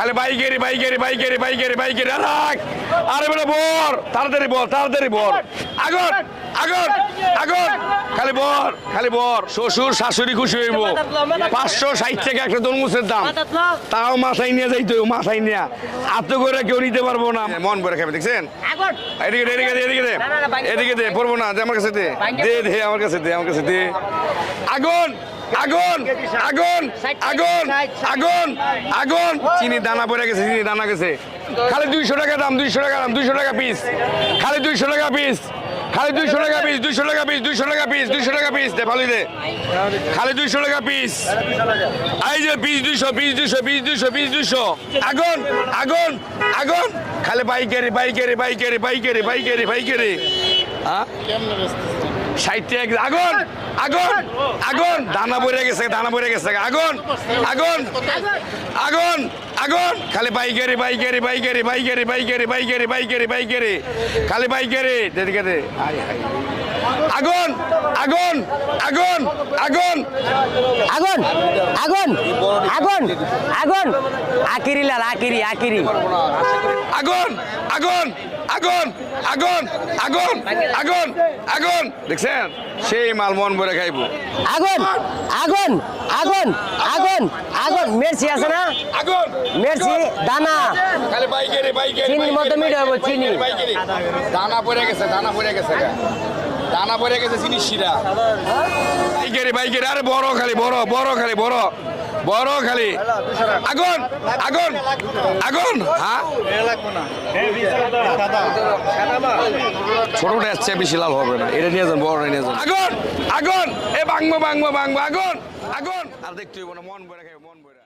খালি বাইকেরি বাইকেরি বাইকেরি বাইকেরি বাইকেরি রাখ আরে বলে। বর তাড়াতাড়ি বল তাড়াতাড়ি বল। আগুন আগুন আগুন খালি বর খালি বর শ্বশুর শাশুড়ি খুশি হইব। পাঁচশো ষাট টাকা একটা তরমুজের দাম। তাও মাথায় নিয়ে যাইতে হবে, মাথায় নিয়ে। আত্ম করে কেউ নিতে পারব না। মন করে খাবে দেখছেন? এদিকে দে, এদিকে দে, এদিকে দে। এদিকে দে পড়ব না আমার কাছে দে। দে দে আমার কাছে দে আমার কাছে দে। আগুন! আগুন আগুন আগুন আগুন আগুন। চিনি দানা পড়ে গেছে, চিনি দানা গেছে। খালি দুইশো টাকা দাম, দুইশো টাকা দাম, দুইশো টাকা পিস খালি দুইশো টাকা পিস খালি দুইশো টাকা পিস দুইশো টাকা পিস দুইশো টাকা পিস দুইশো টাকা পিস দে ভালোই দে। খালি দুইশো টাকা পিস এই যে পিস দুইশো পিস দুইশো পিস দুইশো পিস দুইশো। আগুন আগুন আগুন। খালি বাইকেরি বাইকেরি বাইকেরি বাইকেরি বাইকেরি বাইকেরি হ্যাঁ? ষাট টাকা আগুন আগুন আগুন দানা পড়ে গেছে দানা পড়ে গেছে আগুন আগুন আগুন আগুন খালি বাইকেরি বাইকেরি বাইকেরি বাইকেরি বাইকেরি বাইকেরি বাইকেরি বাইকেরি খালি বাইকেরি দেদিকে। আগুন আগুন আগুন আগুন আগুন আগুন আগুন আগুন আকিরি লাল আকিরি আকিরি আগুন আগুন আগুন আগুন আগুন আগুন আগুন। দেখছেন? সেই মাল মন ভরে খাইবো। আগুন আগুন আগুন আগুন আগুন। মেরসি আছে না? আগুন মেরসি দানা। খালি বাইকেরি বাইকেরি চিনির মতো হব, চিনি। দানা পড়ে গেছে দানা পড়ে গেছে দানা পড়ে গেছে চিনি শিরা। বাইকেরি বাইকেরি আরে বড় খালি বড় বড় খালি বড়। বড় খালি। আগুন আগুন আগুন হ্যাঁ ছোটটা আসছে বেশি লাল হবে না। এটা নিয়ে যান বড় নিয়ে যান। আগুন আগুন এ বাংবো বাংবো বাংবো আগুন আগুন। আর দেখতে মন ভরে খাই মন ভরে।